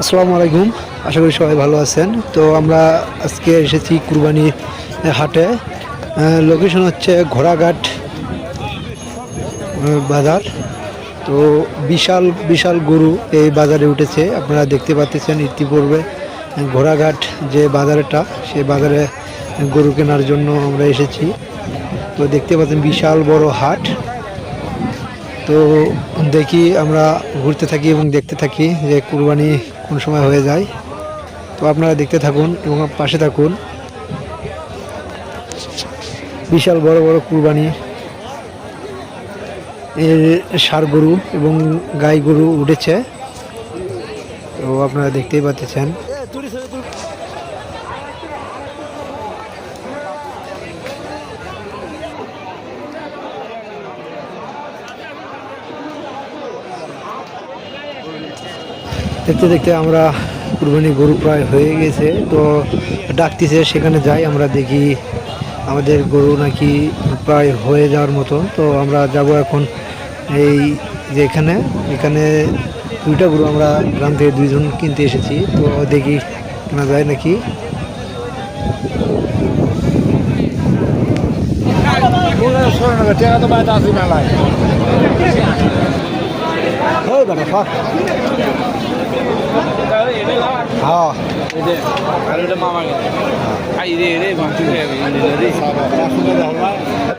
আসসালামু আলাইকুম। আশা করি সবাই ভালো আছেন। তো আমরা আজকে এসেছি কুরবানি হাটে। লোকেশন হচ্ছে ঘোড়াঘাট বাজার। তো বিশাল বিশাল গরু এই বাজারে উঠেছে। আপনারা দেখতে পাচ্ছেন ইতিপূর্বে ঘোড়াঘাট যে বাজারটা, সে বাজারে গরু কেনার জন্য আমরা এসেছি। তো দেখতে পাচ্ছেন বিশাল বড় হাট। তো দেখি আমরা ঘুরতে থাকি এবং দেখতে থাকি যে কুরবানি কোন সময় হয়ে যায়। তো আপনারা দেখতে থাকুন এবং পাশে থাকুন। বিশাল বড় বড় কুরবানি। সার গরু এবং গাই গরু উঠেছে। তো আপনারা দেখতেই পাচ্ছেন। দেখতে দেখতে আমরা কুরবানি গরু প্রায় হয়ে গেছে, তো ডাকতেছে সেখানে যাই, আমরা দেখি আমাদের গরু নাকি প্রায় হয়ে যাওয়ার মতো। তো আমরা যাব এখন এই যে এখানে এখানে দুইটা গরু আমরা গ্রাম থেকে দুইজন কিনতে এসেছি, তো দেখি কেনা যায় নাকি। টাকা তো মেলায়। বেটা ফাঁক হ্যাঁ